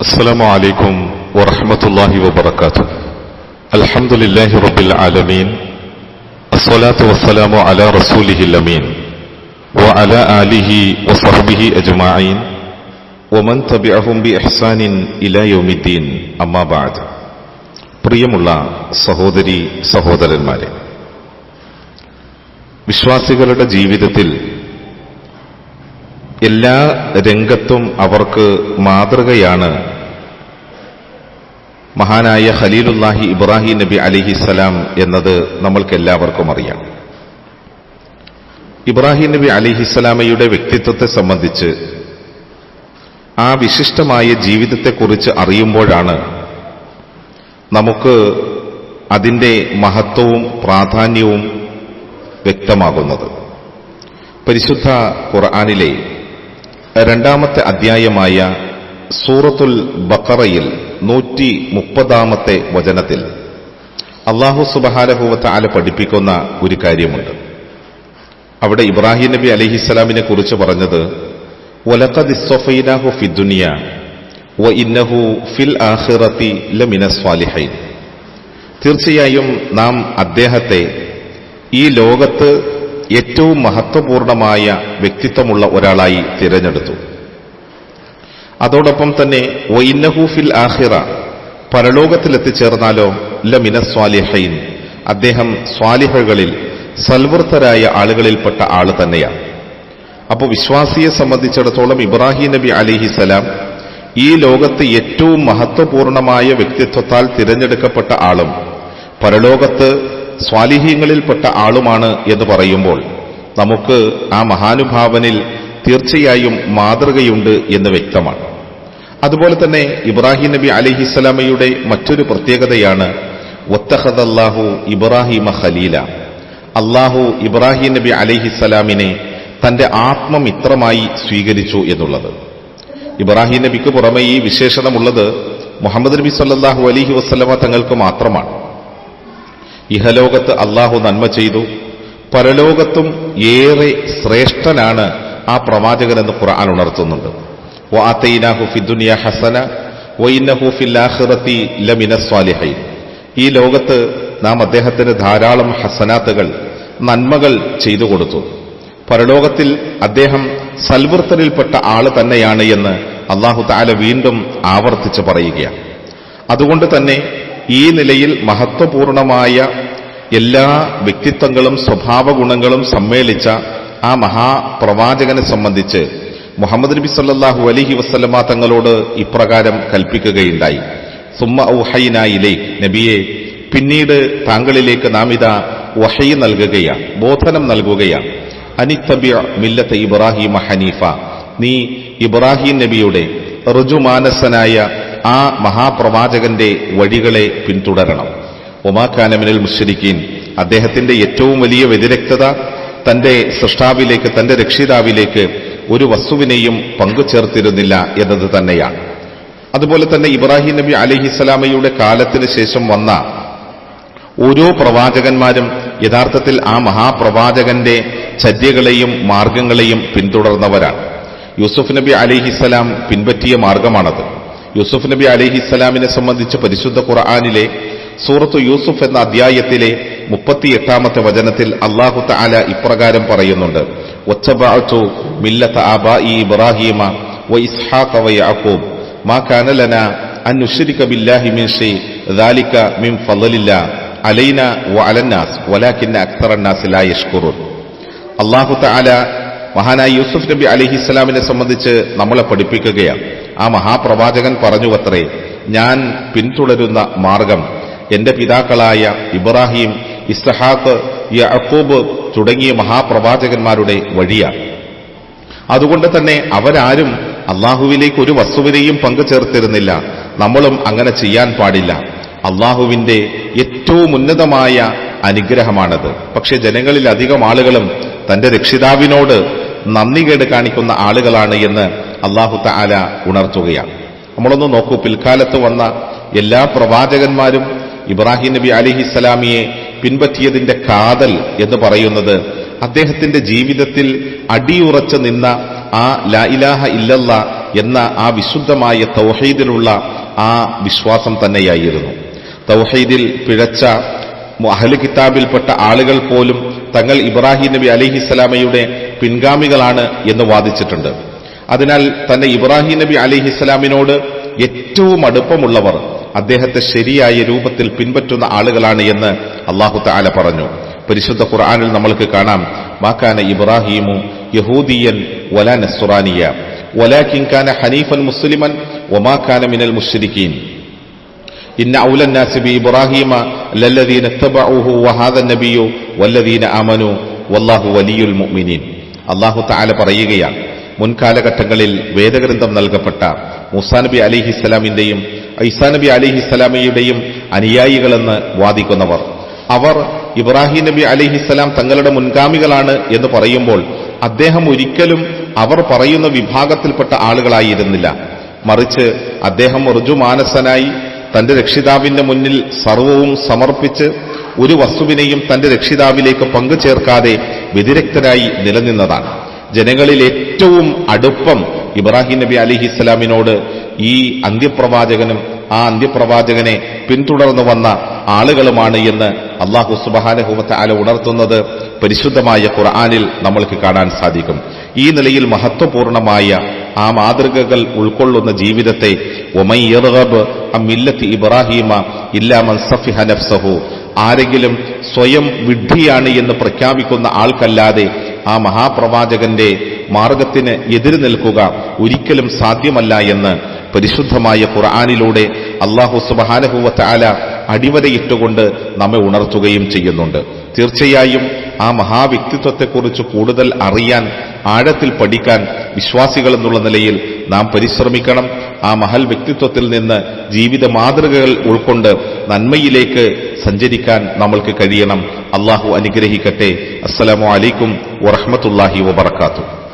السلام عليكم ورحمة الله وبركاته الحمد لله رب العالمين الصلاة والسلام على رسوله الأمين وعلى آله وصحبه أجمعين ومن تبعهم بإحسان إلى يوم الدين أما بعد പ്രിയമുള്ള സഹോദരി സഹോദരന്മാരെ വിശ്വാസികളുടെ ജീവിതത്തിൽ എല്ലാ രംഗത്തും അവർക്ക് മാതൃകയാണ് മഹാനായ ഖലീലുല്ലാഹി ഇബ്രാഹിം നബി അലിഹിസലാം എന്നത് നമ്മൾക്ക് എല്ലാവർക്കും അറിയാം. ഇബ്രാഹിം നബി അലിഹിസ്സലാമയുടെ വ്യക്തിത്വത്തെ സംബന്ധിച്ച് ആ വിശിഷ്ടമായ ജീവിതത്തെക്കുറിച്ച് അറിയുമ്പോഴാണ് നമുക്ക് അതിന്റെ മഹത്വവും പ്രാധാന്യവും വ്യക്തമാകുന്നത്. പരിശുദ്ധ ഖുർആാനിലെ രണ്ടാമത്തെ അധ്യായമായ സൂറത്തുൽ ബക്കറയിൽ നൂറ്റി മുപ്പതാമത്തെ വചനത്തിൽ അള്ളാഹു സുബഹാനഭൂവത്തെ ആല പഠിപ്പിക്കുന്ന ഒരു കാര്യമുണ്ട്. അവിടെ ഇബ്രാഹിം നബി അലഹിസ്സലാമിനെ കുറിച്ച് പറഞ്ഞത് ഫിൽ സ്വാലിഹൈൻ. തീർച്ചയായും നാം അദ്ദേഹത്തെ ഈ ലോകത്ത് ഏറ്റവും മഹത്വപൂർണമായ വ്യക്തിത്വമുള്ള ഒരാളായി തിരഞ്ഞെടുത്തു. അതോടൊപ്പം തന്നെ വൈന്നഹു ഫിൽ ആഹിറ പരലോകത്തിലെത്തിച്ചേർന്നാലോ ലമിന സ്വാലിഹൈൻ. അദ്ദേഹം സ്വാലിഹകളിൽ സൽവൃത്തരായ ആളുകളിൽപ്പെട്ട ആൾ തന്നെയാണ് അപ്പോൾ വിശ്വാസിയെ സംബന്ധിച്ചിടത്തോളം ഇബ്രാഹിം നബി അലിഹിസലാം ഈ ലോകത്ത് ഏറ്റവും മഹത്വപൂർണമായ വ്യക്തിത്വത്താൽ തിരഞ്ഞെടുക്കപ്പെട്ട ആളും പരലോകത്ത് സ്വാലിഹ്യങ്ങളിൽപ്പെട്ട ആളുമാണ് എന്ന് പറയുമ്പോൾ നമുക്ക് ആ മഹാനുഭാവനിൽ തീർച്ചയായും മാതൃകയുണ്ട് എന്ന് വ്യക്തമാണ്. അതുപോലെ തന്നെ ഇബ്രാഹിം നബി അലിഹിസ്സലാമയുടെ മറ്റൊരു പ്രത്യേകതയാണ് ഒത്തഹദല്ലാഹു ഇബ്രാഹിമ ഖലീല. അള്ളാഹു ഇബ്രാഹിം നബി അലിഹിസ്സലാമിനെ തന്റെ ആത്മമിത്രമായി സ്വീകരിച്ചു എന്നുള്ളത്. ഇബ്രാഹിം നബിക്ക് പുറമെ ഈ വിശേഷണമുള്ളത് മുഹമ്മദ് നബി സല്ലാഹു അലിഹി വസ്ലമ തങ്ങൾക്ക് മാത്രമാണ്. ഇഹലോകത്ത് അള്ളാഹു നന്മ ചെയ്തു. പരലോകത്തും ഏറെ ശ്രേഷ്ഠനാണ് ആ പ്രവാചകനെന്ന് ഖുർആൻ ഉണർത്തുന്നുണ്ട്. വാത്തൈനാഹു ഫിദ്ദുനിയ ഹസന വൈനഹു ഫില്ലാഹിറത്തി ലമിന സ്വാലിഹൈൻ. ഈ ലോകത്ത് നാം അദ്ദേഹത്തിന് ധാരാളം ഹസനാത്തുകൾ നന്മകൾ ചെയ്തു കൊടുത്തു. പരലോകത്തിൽ അദ്ദേഹം സൽവൃത്തരിൽപ്പെട്ട ആൾ തന്നെയാണ് എന്ന് അള്ളാഹു താല വീണ്ടും ആവർത്തിച്ച് പറയുകയാണ്. അതുകൊണ്ട് തന്നെ ഈ നിലയിൽ മഹത്വപൂർണമായ എല്ലാ വ്യക്തിത്വങ്ങളും സ്വഭാവ ഗുണങ്ങളും സമ്മേളിച്ച ആ മഹാപ്രവാചകനെ സംബന്ധിച്ച് മുഹമ്മദ് നബി സല്ലാഹു അലഹി വസ്ലമ തങ്ങളോട് ഇപ്രകാരം കൽപ്പിക്കുകയുണ്ടായി. സുമ്മ ഊഹൈനായിലേ നബിയെ പിന്നീട് താങ്കളിലേക്ക് നാം ഇതാ വഹൈ നൽകുകയാണ് ബോധനം നൽകുകയാണ് അനിത്തബിയ മില്ലത്ത് ഇബ്രാഹിം ഹനീഫ. നീ ഇബ്രാഹിം നബിയുടെ ഋജുമാനസനായ ആ മഹാപ്രവാചകന്റെ വഴികളെ പിന്തുടരണം. ഒമാഖാനമിനൽ മുഷരിക്കീൻ അദ്ദേഹത്തിന്റെ ഏറ്റവും വലിയ വ്യതിരക്തത തന്റെ സൃഷ്ടാവിലേക്ക് തന്റെ രക്ഷിതാവിലേക്ക് ഒരു വസ്തുവിനെയും പങ്കു ചേർത്തിരുന്നില്ല എന്നത് തന്നെയാണ്. അതുപോലെ തന്നെ ഇബ്രാഹിം നബി അലിഹിസ്സലാമയുടെ കാലത്തിന് ശേഷം വന്ന ഓരോ പ്രവാചകന്മാരും യഥാർത്ഥത്തിൽ ആ മഹാപ്രവാചകന്റെ ചര്യകളെയും മാർഗങ്ങളെയും പിന്തുടർന്നവരാണ്. യൂസുഫ് നബി അലിഹിസ്സലാം പിൻപറ്റിയ മാർഗമാണത്. യൂസുഫ് നബി അലിഹിസ്സലാമിനെ സംബന്ധിച്ച് പരിശുദ്ധ ഖുർആാനിലെ സൂറത്തു യൂസുഫ് എന്ന അധ്യായത്തിലെ മുപ്പത്തിയെട്ടാമത്തെ വചനത്തിൽ അള്ളാഹു തആല ഇപ്രകാരം പറയുന്നുണ്ട് ഒച്ചബാഅത്തു മില്ലത്ത ആബായി വ ഇസ്ഹാഖ വ യാഖൂബ്. മാ കാന ലനാ അൻ നുശ്രിക ബില്ലാഹി മിൻ ഷൈ ദാലിക മിൻ ഫളലില്ല അലൈന വ അലന്നാസ് വലാകിന്ന അക്സറന്നാസ് ലാ യഷ്കുറൂൻ. അല്ലാഹു തആല മഹാനായ യൂസുഫ് നബി അലൈഹിസ്സലാമിനെ സംബന്ധിച്ച് നമ്മളെ പഠിപ്പിക്കുകയാണ്. ആ മഹാപ്രവാചകൻ പറഞ്ഞു അത്രേ ഞാൻ പിന്തുടരുന്ന മാർഗം എന്റെ പിതാക്കളായ ഇബ്രാഹിം ഇസ്ഹാഖ് യഅക്കൂബ് തുടങ്ങിയ മഹാപ്രവാചകന്മാരുടെ വഴിയാണ്. അതുകൊണ്ട് തന്നെ അവരാരും അള്ളാഹുവിലേക്ക് ഒരു വസ്തുവിനെയും പങ്കു ചേർത്തിരുന്നില്ല നമ്മളും അങ്ങനെ ചെയ്യാൻ പാടില്ല. അള്ളാഹുവിന്റെ ഏറ്റവും ഉന്നതമായ അനുഗ്രഹമാണത്. പക്ഷെ ജനങ്ങളിൽ അധികം ആളുകളും തന്റെ രക്ഷിതാവിനോട് നന്ദികേട് കാണിക്കുന്ന ആളുകളാണ് എന്ന് അള്ളാഹു താല ഉണർത്തുകയാണ്. നമ്മളൊന്ന് നോക്കൂ പിൽക്കാലത്ത് വന്ന എല്ലാ പ്രവാചകന്മാരും ഇബ്രാഹിം നബി അലിഹിസ്സലാമിയെ പിൻപറ്റിയതിന്റെ കാതൽ എന്ന് പറയുന്നത് അദ്ദേഹത്തിന്റെ ജീവിതത്തിൽ അടിയുറച്ചു നിന്ന ആ ലാ ഇലാഹ ഇല്ലല്ല എന്ന ആ വിശുദ്ധമായ തൗഹീദിലുള്ള ആ വിശ്വാസം തന്നെയായിരുന്നു. തൗഹീദിൽ പിഴച്ച അഹ്ലു കിതാബിൽപ്പെട്ട ആളുകൾ പോലും തങ്ങൾ ഇബ്രാഹിം നബി അലിഹിസ്സലാമയുടെ പിൻഗാമികളാണ് എന്ന് വാദിച്ചിട്ടുണ്ട്. അതിനാൽ തന്നെ ഇബ്രാഹിം നബി അലിഹിസ്സലാമിനോട് ഏറ്റവും അടുപ്പമുള്ളവർ അദ്ദേഹത്തെ ശരിയായ രൂപത്തിൽ പിൻപറ്റുന്ന ആളുകളാണ് എന്ന് അള്ളാഹു താല പറഞ്ഞു. പരിശുദ്ധ ഖുർആാനിൽ നമ്മൾക്ക് കാണാം മാക്കാന ഇബ്രാഹീമു യഹൂദിയൻ വലാ നസ്റാനിയ വലാക്കിൻ കാന ഹനീഫൻ മുസ്ലിമൻ ഒമാക്കാന മിനൽ മുഷ്രിഖീൻ ഇന്ന ഔലന്നാസി ബി ഇബ്രാഹിമ ലല്ലദീന ഇത്തബഊഹു വഹാദ നബിയു വല്ലദീന ആമനു വല്ലാഹു വലിയുൽ മുഅ്മിനീൻ. അല്ലാഹു തആല പറയുകയാണ് മുൻകാലഘട്ടങ്ങളിൽ വേദഗ്രന്ഥം നൽകപ്പെട്ട മുസാ നബി അലിഹിസ്സലാമിന്റെയും ഐസാ നബി അലിഹിസ്സലാമയുടെയും അനുയായികളെന്ന് വാദിക്കുന്നവർ അവർ ഇബ്രാഹിം നബി അലിഹിസ്സലാം തങ്ങളുടെ മുൻഗാമികളാണ് എന്ന് പറയുമ്പോൾ അദ്ദേഹം ഒരിക്കലും അവർ പറയുന്ന വിഭാഗത്തിൽപ്പെട്ട ആളുകളായിരുന്നില്ല. മറിച്ച് അദ്ദേഹം ഋജുമാനസനായി തന്റെ രക്ഷിതാവിന്റെ മുന്നിൽ സർവവും സമർപ്പിച്ച് ഒരു വസ്തുവിനെയും തന്റെ രക്ഷിതാവിലേക്ക് പങ്കു ചേർക്കാതെ വ്യതിരക്തരായി നിലനിന്നതാണ്. ജനങ്ങളിൽ ഏറ്റവും അടുപ്പം ഇബ്രാഹിം നബി അലിഹിസ്സലാമിനോട് ഈ അന്ത്യപ്രവാചകനും ആ അന്ത്യപ്രവാചകനെ പിന്തുടർന്നു വന്ന ആളുകളുമാണ് എന്ന് അള്ളാഹു സുബഹാനഹുമത്തെ അല ഉണർത്തുന്നത് പരിശുദ്ധമായ ഖുർആാനിൽ നമ്മൾക്ക് കാണാൻ സാധിക്കും. ഈ നിലയിൽ മഹത്വപൂർണമായ ആ മാതൃകകൾ ഉൾക്കൊള്ളുന്ന ജീവിതത്തെ അമ്മില്ലത്തി ഇബ്രാഹിമ ഇല്ലാമൻ സഫിഹ നഫ്സഹു. ആരെങ്കിലും സ്വയം വിഡ്ഢിയാണ് എന്ന് പ്രഖ്യാപിക്കുന്ന ആൾക്കല്ലാതെ ആ മഹാപ്രവാചകന്റെ മാർഗത്തിന് എതിര് നിൽക്കുക ഒരിക്കലും സാധ്യമല്ല എന്ന് പരിശുദ്ധമായ ഖുർആാനിലൂടെ അള്ളാഹു സുബഹാനഹുവത്ത് ആല അടിവരയിട്ടുകൊണ്ട് നമ്മെ ഉണർത്തുകയും ചെയ്യുന്നുണ്ട്. തീർച്ചയായും ആ മഹാവ്യക്തിത്വത്തെക്കുറിച്ച് കൂടുതൽ അറിയാൻ ആഴത്തിൽ പഠിക്കാൻ വിശ്വാസികൾ എന്നുള്ള നിലയിൽ നാം പരിശ്രമിക്കണം. ആ മഹൽ വ്യക്തിത്വത്തിൽ നിന്ന് ജീവിത മാതൃകകൾ ഉൾക്കൊണ്ട് നന്മയിലേക്ക് സഞ്ചരിക്കാൻ നമ്മൾക്ക് കഴിയണം. അള്ളാഹു അനുഗ്രഹിക്കട്ടെ. അസ്സലാമു അലൈക്കും വറഹമത്തല്ലാഹി വബർക്കാത്തു